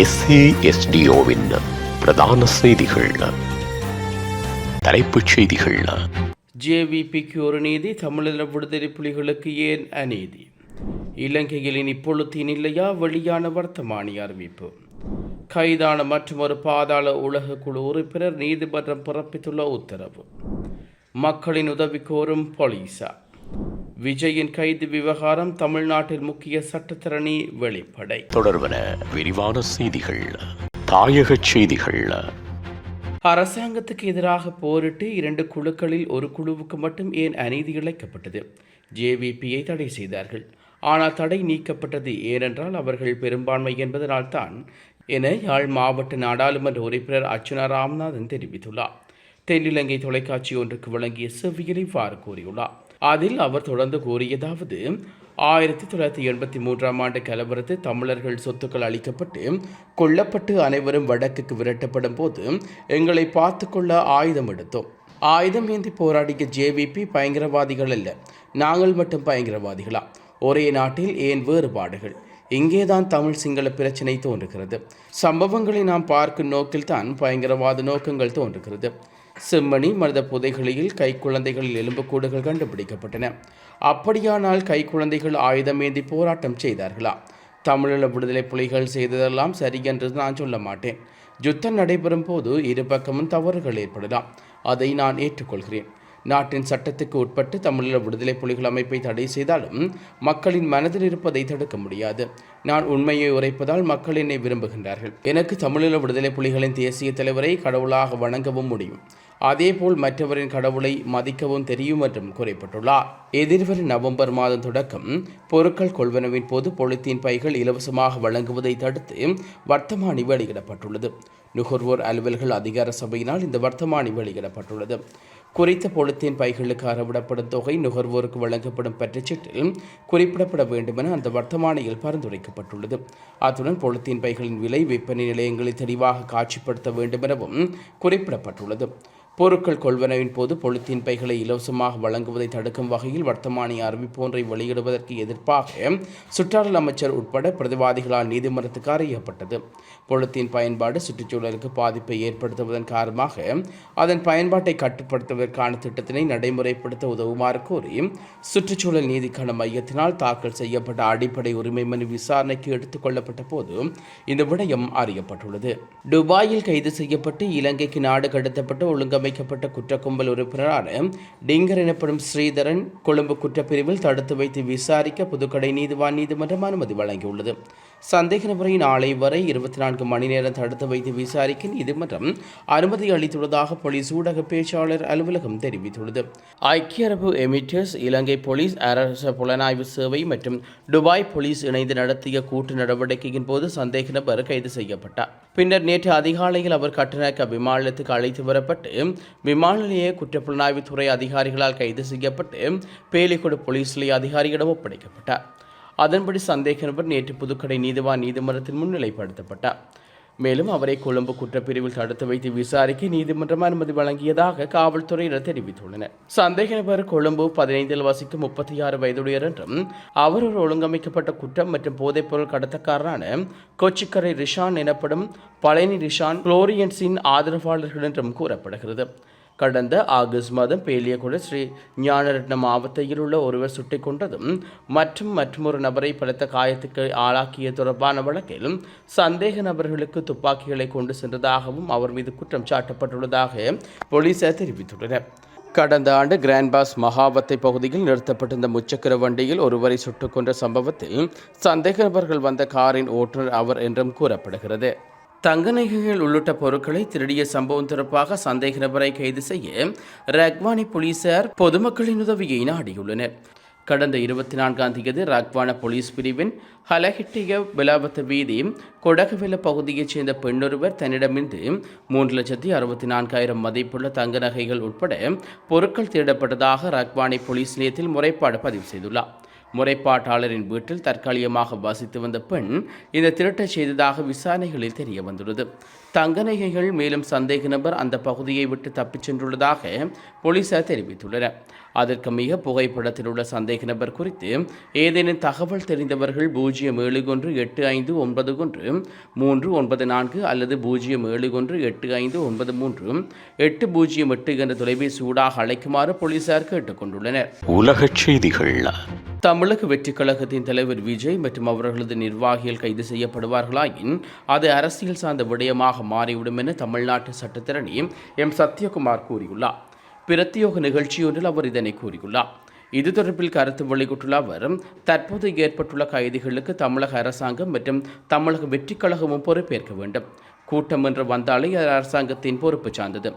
எஸ்ஏஎஸ்டிஓவின் பிரதான செய்திகள். தலைப்புச் செய்திகள். ஜேவிபிக்கு ஒரு நீதி தமிழீழ விடுதலை புலிகளுக்கு ஏன் அநீதி? இலங்கையில் இனி பொழுத்தின் இல்லையா? வெளியான வர்த்தமானி அறிவிப்பு. கைதான மற்றும் ஒரு பாதாள உலக குழு உறுப்பினர் நீதிமன்றம் பிறப்பித்துள்ள உத்தரவு. மக்களின் உதவி கோரும் போலீசார் விஜயின் கைது விவகாரம் தமிழ்நாட்டில் முக்கிய சட்டத்தரணி வெளிப்படை. தொடர்பன விரிவான செய்திகள் தாயகச் செய்திகள். அரசாங்கத்துக்கு எதிராக போரிட்டு இரண்டு குழுக்களில் ஒரு குழுவுக்கு மட்டும் ஏன் அநீதி இழைக்கப்பட்டது? ஜேவிபியை தடை செய்தார்கள். ஆனால் தடை நீக்கப்பட்டது ஏனென்றால் அவர்கள் பெரும்பான்மை என்பதனால்தான் என யாழ் மாவட்ட நாடாளுமன்ற உறுப்பினர் அர்ச்சுனா ராமநாதன் தெரிவித்துள்ளார். தென்னிலங்கை தொலைக்காட்சி ஒன்றுக்கு வழங்கிய செவ்வியில் இவ்வாறு கூறியுள்ளார். அதில் அவர் தொடர்ந்து கூறியதாவது ஆயிரத்தி தொள்ளாயிரத்தி எண்பத்தி மூன்றாம் ஆண்டு கலவரத்தில் தமிழர்கள் சொத்துக்கள் அளிக்கப்பட்டு கொல்லப்பட்டு அனைவரும் வடக்குக்கு விரட்டப்படும் போது எங்களை பார்த்து கொள்ள ஆயுதம் எடுத்தோம். ஆயுதம் ஏந்தி போராடிய ஜேவிபி பயங்கரவாதிகள் அல்ல நாங்கள் மட்டும் பயங்கரவாதிகளா? ஒரே நாட்டில் ஏன் வேறுபாடுகள்? இங்கேதான் தமிழ் சிங்கள பிரச்சினை தோன்றுகிறது. சம்பவங்களை நாம் பார்க்கும் நோக்கில்தான் பயங்கரவாத நோக்கங்கள் தோன்றுகிறது. செம்மணி மனித புதைகளில் கைக்குழந்தைகளில் எலும்புக்கூடுகள் கண்டுபிடிக்கப்பட்டன. அப்படியானால் கைக்குழந்தைகள் ஆயுதமேந்தி போராட்டம் செய்தார்களா? தமிழீழ விடுதலை புலிகள் செய்ததெல்லாம் சரி என்று நான் சொல்ல மாட்டேன். யுத்தம் நடைபெறும் போது இரு பக்கமும் தவறுகள் ஏற்படலாம். அதை நான் ஏற்றுக்கொள்கிறேன். நாட்டின் சட்டத்துக்கு உட்பட்டு தமிழீழ விடுதலை புலிகள் அமைப்பை தடை செய்தாலும் மக்களின் மனதில் இருப்பதை தடுக்க முடியாது. நான் உண்மையை உரைப்பதால் மக்கள் என்னை விரும்புகின்றார்கள். எனக்கு தமிழீழ விடுதலை புலிகளின் தேசிய தலைவரை கடவுளாக வணங்கவும் முடியும். அதேபோல் மற்றவரின் கடவுளை மதிக்கவும் தெரியும் என்றும் குறிப்பிட்டுள்ளார். எதிர்வரும் நவம்பர் மாதம் தொடக்கம் பொருட்கள் கொள்வனவின் போது பொலித்தீன் பைகள் இலவசமாக வழங்குவதை தடுத்து வர்த்தமானி வெளியிடப்பட்டுள்ளது. நுகர்வோர் அலுவல்கள் அதிகார சபையினால் இந்த வர்த்தமானி வெளியிடப்பட்டுள்ளது. குறித்த பொலித்தீன் பைகளுக்கு அறவிடப்படும் தொகை நுகர்வோருக்கு வழங்கப்படும் பற்றுச்சீட்டில் குறிப்பிடப்பட வேண்டுமென அந்த வர்த்தமானியில் பரிந்துரைக்கப்பட்டுள்ளது. அத்துடன் பொலித்தீன் பைகளின் விலை விற்பனை நிலையங்களை தெளிவாக காட்சிப்படுத்த வேண்டுமெனவும் குறிப்பிடப்பட்டுள்ளது. பொருட்கள் கொள்வனவின் போது பொலித்தீன் பைகளை இலவசமாக வழங்குவதை தடுக்கும் வகையில் வர்த்தமானி அறிவிப்பு ஒன்றை வெளியிடுவதற்கு எதிர்ப்பாக சுற்றாடல் அமைச்சர் உட்பட பிரதிவாதிகளால் நீதிமன்றத்துக்கு அறியப்பட்டது. பொலித்தீன் பயன்பாடு சுற்றுச்சூழலுக்கு பாதிப்பை ஏற்படுத்துவதன் காரணமாக அதன் பயன்பாட்டை கட்டுப்படுத்துவதற்கான திட்டத்தினை நடைமுறைப்படுத்த உதவுமாறு கோரி சுற்றுச்சூழல் நீதிக்கான மையத்தினால் தாக்கல் செய்யப்பட்ட அடிப்படை உரிமை மனு விசாரணைக்கு எடுத்துக் கொள்ளப்பட்ட போது இந்த விடயம் அறியப்பட்டுள்ளது. துபாயில் கைது செய்யப்பட்டு இலங்கைக்கு நாடு கடத்தப்பட்ட கடத்தப்பட்டு ஒழுங்கமைக்கப்பட்ட குற்றக்கும்பல் உறுப்பினரான டிங்கர் எனப்படும் ஸ்ரீதரன் கொழும்பு குற்றப்பிரிவில் தடுத்து வைத்து விசாரிக்க புதுக்கடை நீதிவான் நீதிமன்றம் அனுமதி வழங்கியுள்ளது. சந்தேக நபரை நாளை வரை இருபத்தி நான்கு மணி நேரம் தடுத்து வைத்து விசாரிக்க நீதிமன்றம் அனுமதி அளித்துள்ளதாக போலீஸ் ஊடக பேச்சாளர் அலுவலகம் தெரிவித்துள்ளது. ஐக்கிய அரபு எமிட்டர்ஸ் இலங்கை போலீஸ் அரச புலனாய்வு சேவை மற்றும் துபாய் போலீஸ் இணைந்து நடத்திய கூட்டு நடவடிக்கையின் போது சந்தேக நபர் கைது செய்யப்பட்டார். பின்னர் நேற்று அதிகாலையில் அவர் கட்டணக்க விமானத்துக்கு அழைத்து வரப்பட்டு விமான நிலைய குற்றப்புலனாய்வுத்துறை அதிகாரிகளால் கைது செய்யப்பட்டு பேலிக்கொடு போலீஸ் நிலைய அதிகாரியிடம் ஒப்படைக்கப்பட்டார். அதன்படி சந்தேக நபர் நேற்று புதுக்கடை நீதிவான் நீதிமன்றத்தில் முன்னிலைப்படுத்தப்பட்டார் மேலும் அவரை கொழும்பு குற்றப்பிரிவில் தடுத்து வைத்து விசாரிக்க நீதிமன்றம் அனுமதி வழங்கியதாக காவல்துறையினர் தெரிவித்துள்ளனர். சந்தேக நபர் கொழும்பு பதினைந்தில் வசிக்கும் முப்பத்தி ஆறு வயதுடையர் என்றும் அவர் ஒரு ஒழுங்கமைக்கப்பட்ட குற்றம் மற்றும் போதைப்பொருள் கடத்தக்காரரான கொச்சிக்கரை ரிஷான் எனப்படும் பழனி ரிஷான் குளோரியன்ஸின் ஆதரவாளர்கள் என்றும் கூறப்படுகிறது. கடந்த ஆகஸ்ட் மாதம் பேலியகுட ஸ்ரீ ஞானரட்னம் மாவட்டத்தில் உள்ள ஒருவர் சுட்டிக் கொண்டதும் மற்றும் மற்றொரு நபரை பலத்த காயத்துக்கு ஆளாக்கிய தொடர்பான வழக்கில் சந்தேக நபர்களுக்கு துப்பாக்கிகளை கொண்டு சென்றதாகவும் அவர் மீது குற்றம் சாட்டப்பட்டுள்ளதாக போலீசார் தெரிவித்துள்ளனர். கடந்த ஆண்டு கிராண்ட்பாஸ் மகாவத்தை பகுதியில் நிறுத்தப்பட்டிருந்த முச்சக்கர வண்டியில் ஒருவரை சுட்டுக் கொன்ற சம்பவத்தில் சந்தேக நபர்கள் வந்த காரின் ஓட்டுநர் அவர் என்றும் கூறப்படுகிறது. தங்க நகைகள் உள்ளிட்ட பொருட்களை திருடிய சம்பவம் தொடர்பாக சந்தேக நபரை கைது செய்ய ரக்வானி போலீசார் பொதுமக்களின் உதவியை நாடியுள்ளனர். கடந்த இருபத்தி நான்காம் தேதி ரக்வான போலீஸ் பிரிவின் ஹலஹிட்டிய விலாபத்து வீதி கொடகுவில பகுதியைச் சேர்ந்த பெண்ணொருவர் தன்னிடமிருந்து மூன்று லட்சத்தி அறுபத்தி நான்காயிரம் மதிப்புள்ள தங்க நகைகள் உட்பட பொருட்கள் திருடப்பட்டதாக ரக்வானி போலீஸ் நிலையத்தில் முறைப்பாடு பதிவு செய்துள்ளார். முறைப்பாட்டாளரின் வீட்டில் தற்காலிகமாக வசித்து வந்த பெண் இந்த திருட்டச் செய்ததாக விசாரணைகளில் தெரிய வந்துள்ளது தங்க நகைகள் மேலும் சந்தேக நபர் அந்த பகுதியை விட்டு தப்பிச் சென்றுள்ளதாக போலீசார் தெரிவித்துள்ளனர். அதற்கு மிக புகைப்படத்தில் உள்ள சந்தேக நபர் குறித்து ஏதேனும் தகவல் தெரிந்தவர்கள் பூஜ்ஜியம் ஏழு ஒன்று எட்டு ஐந்து ஒன்பது ஒன்று மூன்று ஒன்பது நான்கு அல்லது பூஜ்ஜியம் ஏழு ஒன்று எட்டு ஐந்து ஒன்பது மூன்று எட்டு பூஜ்ஜியம் எட்டு என்ற தொலைபேசி ஊடாக அழைக்குமாறு போலீசார் கேட்டுக்கொண்டுள்ளனர் உலகச் செய்திகள் தமிழக வெற்றி கழகத்தின் தலைவர் விஜய் மற்றும் அவர்களது நிர்வாகிகள் கைது செய்யப்படுவார்களாயின் அது அரசியல் சார்ந்த விடயமாக மாறிவிடும் என தமிழ்நாட்டு சட்டத்திரணி எம். சத்யகுமார் கூறியுள்ளார். பிரத்யோக நிகழ்ச்சியொன்றில் அவர் இதனை கூறியுள்ளார். இது தொடர்பில் கருத்து வெளியிட்டுள்ள அவர் தற்போது ஏற்பட்டுள்ள கைதிகளுக்கு தமிழக அரசாங்கம் மற்றும் தமிழக வெற்றிக்கழகமும் பொறுப்பேற்க வேண்டும். கூட்டம் என்று வந்தாலே அது அரசாங்கத்தின் பொறுப்பு சார்ந்தது.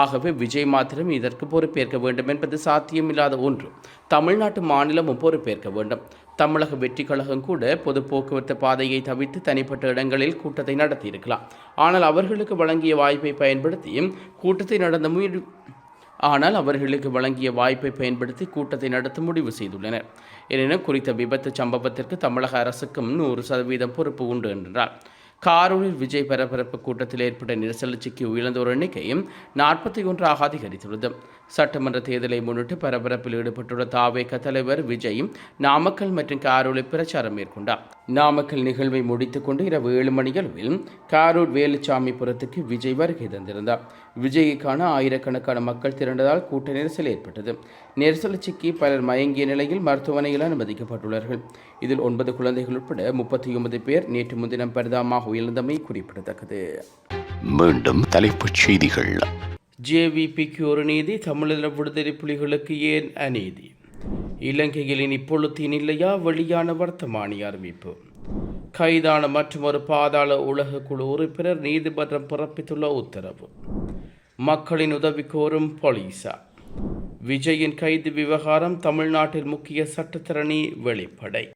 ஆகவே விஜய் மாத்திரம் இதற்கு பொறுப்பேற்க வேண்டும் என்பது சாத்தியமில்லாத ஒன்று. தமிழ்நாட்டு மாநிலமும் பொறுப்பேற்க வேண்டும். தமிழக வெற்றி கழகம் கூட பொது போக்குவரத்து பாதையை தவிர்த்து தனிப்பட்ட இடங்களில் கூட்டத்தை நடத்தியிருக்கலாம். ஆனால் அவர்களுக்கு வழங்கிய வாய்ப்பை பயன்படுத்தி கூட்டத்தை நடந்த முயற்சி ஆனால் அவர்களுக்கு வழங்கிய வாய்ப்பை பயன்படுத்தி கூட்டத்தை நடத்த முடிவு செய்துள்ளனர். எனினும் குறித்த விபத்து சம்பவத்திற்கு தமிழக அரசுக்கும் நூறு சதவீதம் பொறுப்பு உண்டு என்றார். காரூரில் விஜய் பரபரப்பு கூட்டத்தில் ஏற்பட்ட நெரிசலில் சிக்கி உயிர்ந்தோர் எண்ணிக்கையும் நாற்பத்தி ஒன்றாக அதிகரித்துள்ளது. சட்டமன்ற தேர்தலை முன்னிட்டு பரபரப்பில் ஈடுபட்டுள்ள தாவேக தலைவர் விஜய் நாமக்கல் மற்றும் காரூரில் பிரச்சாரம் மேற்கொண்டார். நாமக்கல் நிகழ்வை முடித்துக்கொண்டு இரவு ஏழு மணியளவில் காரூர் வேலுச்சாமிபுரத்துக்கு விஜய் வருகை தந்திருந்தார். விஜயை காண ஆயிரக்கணக்கான மக்கள் திரண்டதால் கூட்ட நெரிசல் ஏற்பட்டது. நெரிசல் சிக்கி பலர் மயங்கிய நிலையில் மருத்துவமனையில் அனுமதிக்கப்பட்டுள்ளார்கள் இதில் ஒன்பது குழந்தைகள் உட்பட முப்பத்தி ஒன்பது பேர் நேற்று முன்தினம் பரிதாபமாக உயர்ந்தமை குறிப்பிடத்தக்கது. மீண்டும் தலைப்புச் செய்திகள். ஜேவிபிக்கு ஒரு நீதி தமிழீழ விடுதலை புலிகளுக்கு ஏன் அநீதி? இலங்கையில் இனி பொழுத்தின் இல்லையா? வெளியான வர்த்தமானி அறிவிப்பு. கைதான மற்றொரு பாதாள உலக குழு உறுப்பினர் நீதிமன்றம் பிறப்பித்துள்ள உத்தரவு. மக்களின் உதவி கோரும் போலீசார் விஜயின் கைது விவகாரம் தமிழ்நாட்டில் முக்கிய சட்டத்தரணி வெளிப்படை.